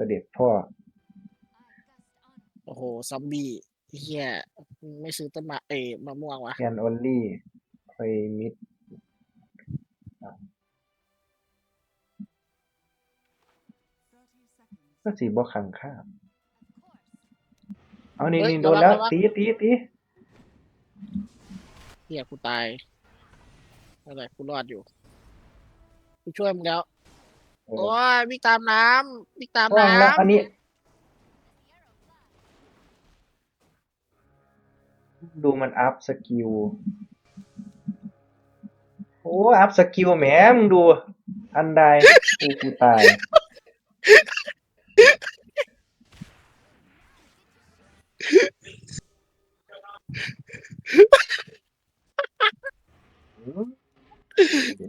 เสด็จพ่อ โอ้โห ซอมบี้เฮียไม่ซื้อต้นมะเอยมะม่วงวะ แคนออลลี่ไฟมิดก็สีบ่ขังข้ามเอานี่เฮ้ยนี่โดนแล้วระวังระวัง ตีตีตีเฮียกูตายอะไรกูรอดอยู่กูช่วยมึงแล้วเออ โอ้ยวิ่งตามน้ำวิ่งตามว่างแล้วอันน้ำนี้ ดูมันอัพสกิลโอ้อัพสกิลแหมมึงดู อันใดกูกูตาย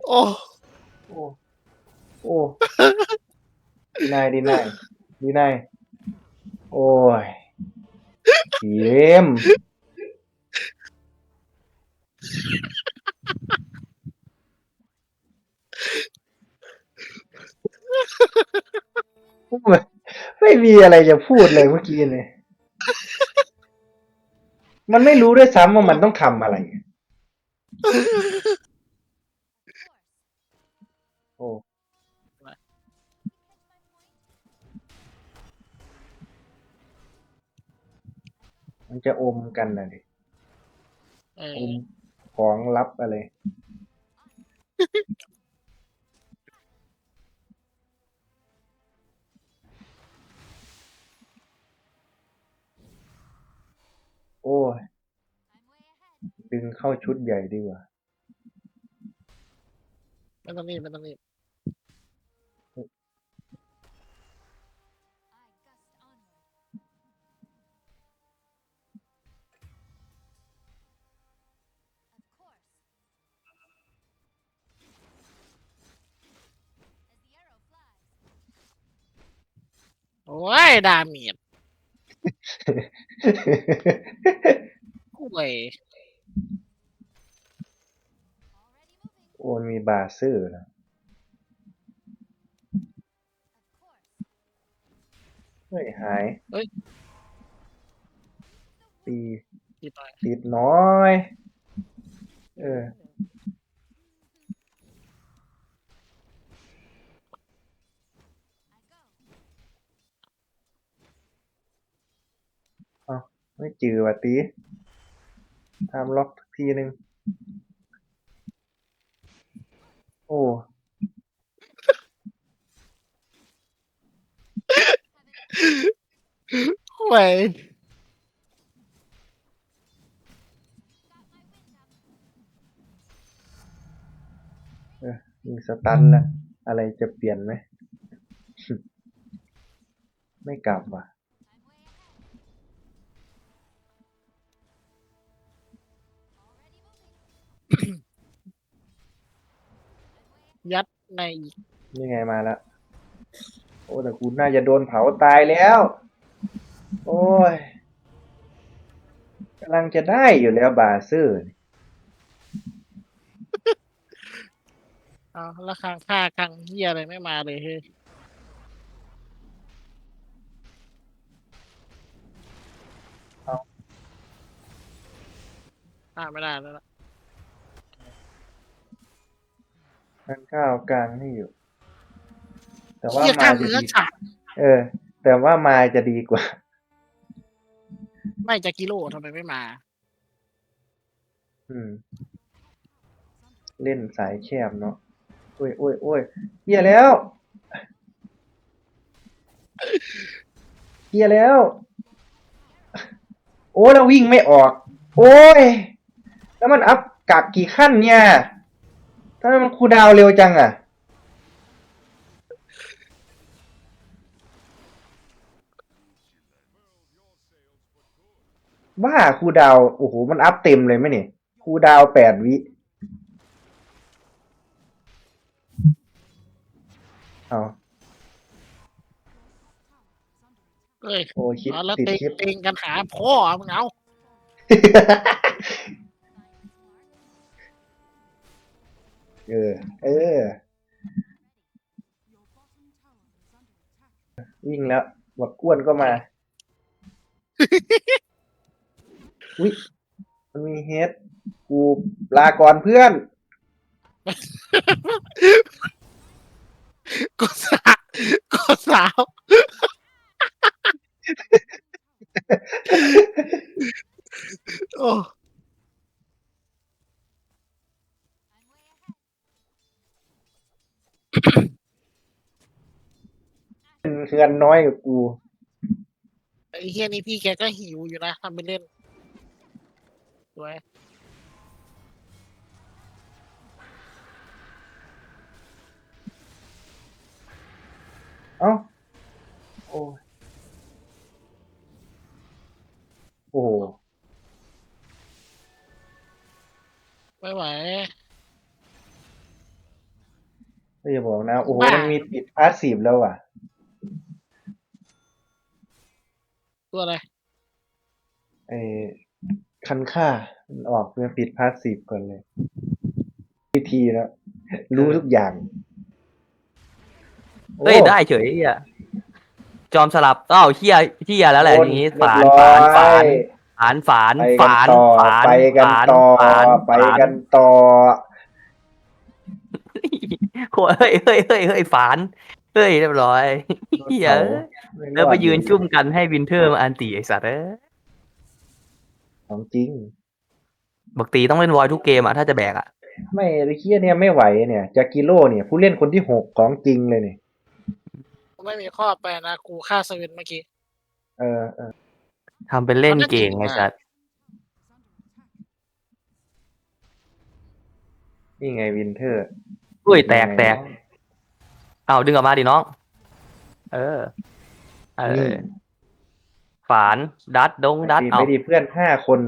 โอ้โอ้ โอ้ดี นายดีนายดีนายโอ้ยเยี่ยมไม่มีอะไรจะพูดเลยเมื่อกี้เลยมันไม่รู้ด้วยซ้ำว่ามันต้องทำอะไร มันจะอมกันนะดิเอออมของลับอะไร โอ้ยดึงเข้าชุดใหญ่ดีกว่า ไม่ต้องรีบไม่ต้องรีบ ดาเมียดกูเว้ยโอ้ยมีบาร์ซื่อนะเฮ้ยหายตีดีไปติดน้อย เออ ไม่จือว่ะตีทำล็อกทีหนึ่งโอ้เว้ยมีสตันแล้วอะไรจะเปลี่ยนไหม ไม่กลับว่ะ ยัดในอีกนี่ไงมาแล้ว โอ้แต่กูน่าจะโดนเผาตายแล้ว โอ้ยกำลังจะได้อยู่แล้วบาซื่อนี่เอาแล้วคางค่าคางเฮียอะไรไม่มาเลยเฮ้ยอ่าไม่ได้แล้วล่ะ มันก้าวกลางให้อยู่ แต่ว่าเฮียกมาลางจะเนื้อดีฉัดเออ แต่ว่ามาจะดีกว่าไม่จะกิโลทำไมไม่มา อืม เล่นสายแคบเนาะโอ้ยโอ้ยโอ้ยเฮียแล้วเฮียแล้ว โอ้แล้ววิ่งไม่ออก โอ้ย แล้วมันอัพกักกี่ขั้นเนี่ย ทำไมมันคูลดาวน์เร็วจังอะว่าคูลดาวน์โอ้โห มันอัพเต็มเลยไหมเนี่ยคูลดาวน์แปดวิเอาเอ้ยโอ้ยคิดเอาแล้วติดเต็งคิดเต็งกันหาพ่อมึงเอา เออ เออ วิ่งแล้วบักอ้วนก็มา อุ้ยมันมีเฮดกูลาก่อนเพื่อนกดสามกดสามโอ้ เพื่อนน้อยกับกูไอ้เฮียนี่พี่แกก็หิวอยู่นะทำไปเล่นสวยเอ้าโอ้ยโอ้โหไม่ไหว ไม่จะบอกนะ โอ้โหบ้ามัมันมีติดพาสซีฟแล้วอะ ตัวอะไร ไอ้คันค่ามันออกเพื่อปิดพาสซีฟก่อนเลยทีทีแล้ว รู้ทุกอย่างโอ้เฮ้ย ได้เฉยอะจอมสลับอ้าวเฮียเฮียแล้วแหละโดนทีนี้เรียบฝานร้อยฝานฝานฝานไปกันฝานต่อฝานไปกันฝานต่อฝานไปฝานกันต่อ โอ้ยเฮ้ยเฮ้ยเฮ้ยเฮ้ยฝานเฮ้ยเรียบร้อยเฮียแล้วไปยืนจุ่มกันให้วินเทอร์มาอันตีไอสัตว์เอ้ยของจริงบักตีต้องเล่นวอยทุกเกมอะถ้าจะแบกอะไม่ไอ้เคียเนี่ยไม่ไหวเนี่ยจากกิโลเนี่ย ผู้เล่นคนที่หกของจริงเลยเนี่ยไม่มีข้อแปลนะกูฆ่าสวินเมื่อกี้เออเออทำเป็นเล่นเก่งไอก็จริงสัตว์นี่ไงวินเทอร์ อุ้ยแตกแตกเอาดึงออกมาดิน้อง เออ เอนี่ อ ฝาน ดัดดง ดัดดีเอาไม่ดีเพื่อนห้าคน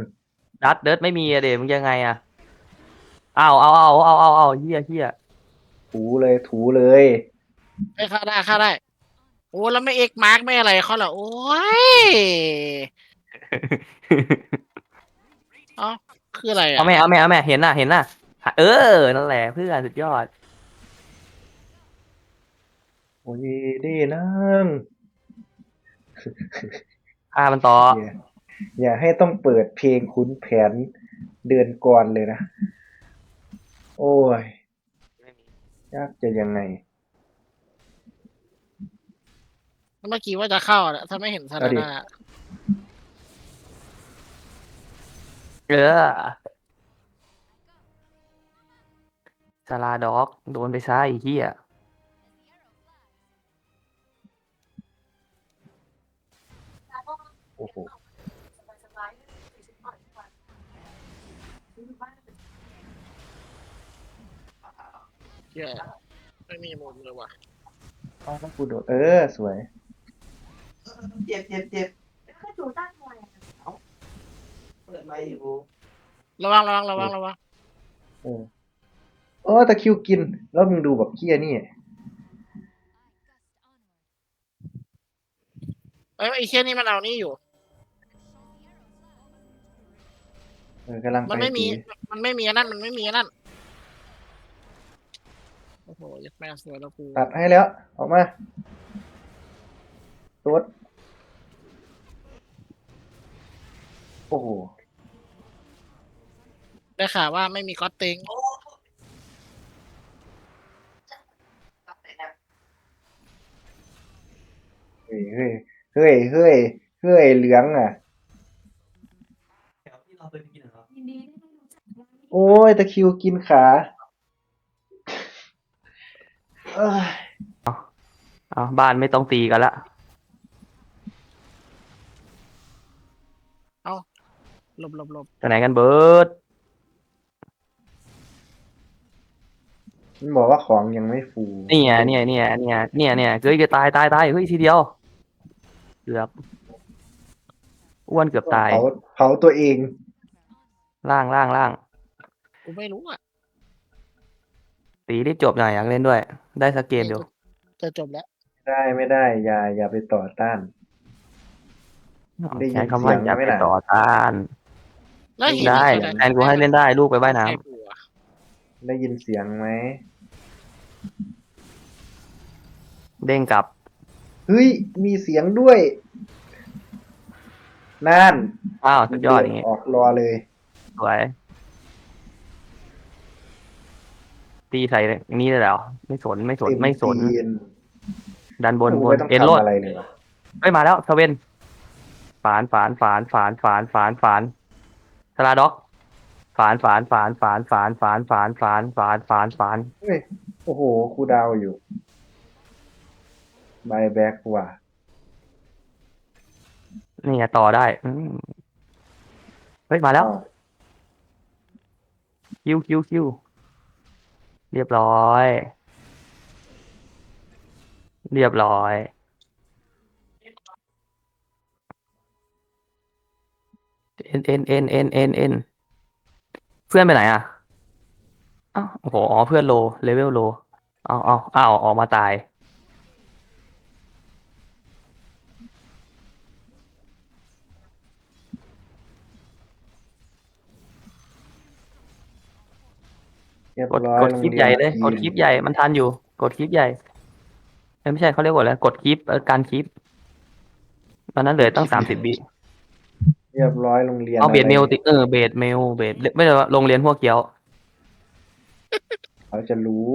ดัดเดิร์ดไม่มีอะเดมึงยังไงอะเอาเอาเอาเอาเอาเอาเฮียเฮียถูเลยถูเลย ไอ้ฆ่าได้ฆ่าได้ โอ้แล้วไม่เอกมาร์กไม่อะไรเขาเหรอโอ้ยเอ้าคืออะไรอะเอาแม่เอาแม่เอาแม่เห็นน่ะเห็นน่ะ เออ นั่นแหละเพื่อนสุดยอด โอ้ยดีนังฆ่ามันต่อ อย่าอย่าให้ต้องเปิดเพลงคุ้นแผนเดือนก่อนเลยนะ โอ้ยยากจะยังไง เมื่อกี้ว่าจะเข้าอะถ้าไม่เห็นธนาเอาดินาเออซาลาด็อก โดนไปซะไอ้เหี้ย อ้โหเหี้ยไม่มีมุมเลยว่ะเอาแล้วกูโดดเออ สวย เจ็บเจ็บเจ็บก็ดูตั้งไว้เปิดไปอยู่ระวังระวังระวังระวังเออโอ้ตะคริวกิน แล้วมึงดูแบบเคี้ยนี่เอ้ยไอ้เชี่ยนี่มันเอานี่อยู่ เออกำลังมันไปไม่มีตีมันไม่มีอันนั่น มันไม่มีอันนั่น โอ้โหยัดแม่สวยแล้วกูตัดให้แล้ว ออกมาตัวดโอ้โห ได้ข่าวว่าไม่มีก๊อตติงเฮ้ยเฮ้ยเฮ้ยเฮ้ยเฮ้ยเหลืองอะ ที่เราเคยไปกิ นเหรอยินดีได้รู้จักว่าโอ้ยตะคริวกินขาเอ้ยเอาบ้านไม่ต้องตีกันละหลบหลบหลบไปไหนกันเบิร์ดมันบอกว่าของยังไม่ฟูนี่ไงเนี่ยเนี่ยเนี่ยเนี่ยเนี่ยเฮ้ยจะตายตายตายเฮ้ยทีเดียวเกือบอ้วนเกือบตาย เผาเผาตัวเอง ล่างล่างล่างกูไม่รู้อะตีรีบจบหน่อยอยากเล่นด้วย ได้สักเกมเดียวจะจบแล้วได้ไม่ได้ อย่าอย่าไปต่อต้าน ได้ยินใช้คำว่าเสียงอย่าไหมไปล่ะ ต่อต้านแล้วเห็นได้อีกคนแทนกูให้เล่นได้ลูกไปว่ายน้ใครกูอะได้ยินเสียงไหมำเด้งกลับฮ้ย มีเสียงด้วยนั่นอ้าวสุดยอดอย่างงี้ออกรอเลย สวย ตีใส่นี่เลยเหรอไม่สนไม่สนไม่สน เต็ตีดันบนบกูนไม่ต้องเอ็นโลดทำอะไรเลยวะเอ้ยมาแล้วเซเว่นฝานฝานฝานฝานฝานฝานฝานสลาด็อกฝานฝานฝานฝานฝานฝานฝานฝานฝานฝานฝานเฮ้ยโอ้โหครูดาวอยู่บายแบ็กว่ะนี่ไงต่อได้อืมเฮ้ยมาแล้วอ้าว คิวคิวคิวเรียบร้อย เรียบร้อย เอ็นเอ็นเอ็นเอ็นเอ็นเอ็นเพื่อนไปไหนอะอ้าวโอ้โหอ๋อเพื่อนโล เลเวลโล เอาเอาเอาออกมาตาย เรียบกดร้อยกดคลิปโรงรีนใหญ่เลยทีมกดคลิปใหญ่มันทันอยู่ กดคลิปใหญ่เอ้ยไม่ใช่เขาเรียกว่าอะไรกดคลิปเออการคลิปตอนนั้นเหลือตั้งสามสิบวิเรียบร้อยโรงเรียนเอาเบสะไรเมลติเออเบสเมลเบสไม่ใช่ว่าโรงเรียนพวกเกี้ยว เขาจะรู้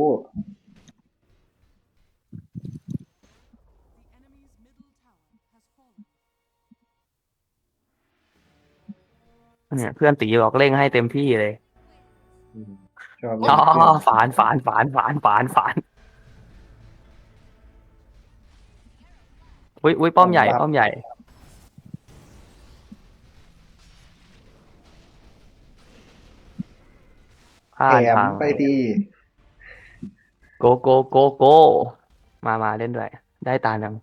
เนี่ยเพื่อนตีบอกเร่งให้เต็มที่เลย อืม ชอบอ๋อเล่นเกมฝานฝานฝานฝานฝานฝานอุ้ยอุ้ยป้อมใหญ่ป้อมใหญ่พลาดแถมทางไปดี โกโกโกโกมามาเล่นด้วย ได้ตายัง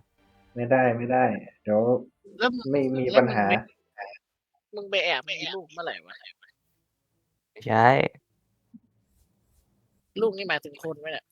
ไม่ได้ไม่ได้ เดี๋ยวแล้วไม่มีแล้วปัญหา มึงไปแอบมีลูกเมื่อไหร่วะ ใช่ ลูกนี่หมายถึงคนไหมเนี่ย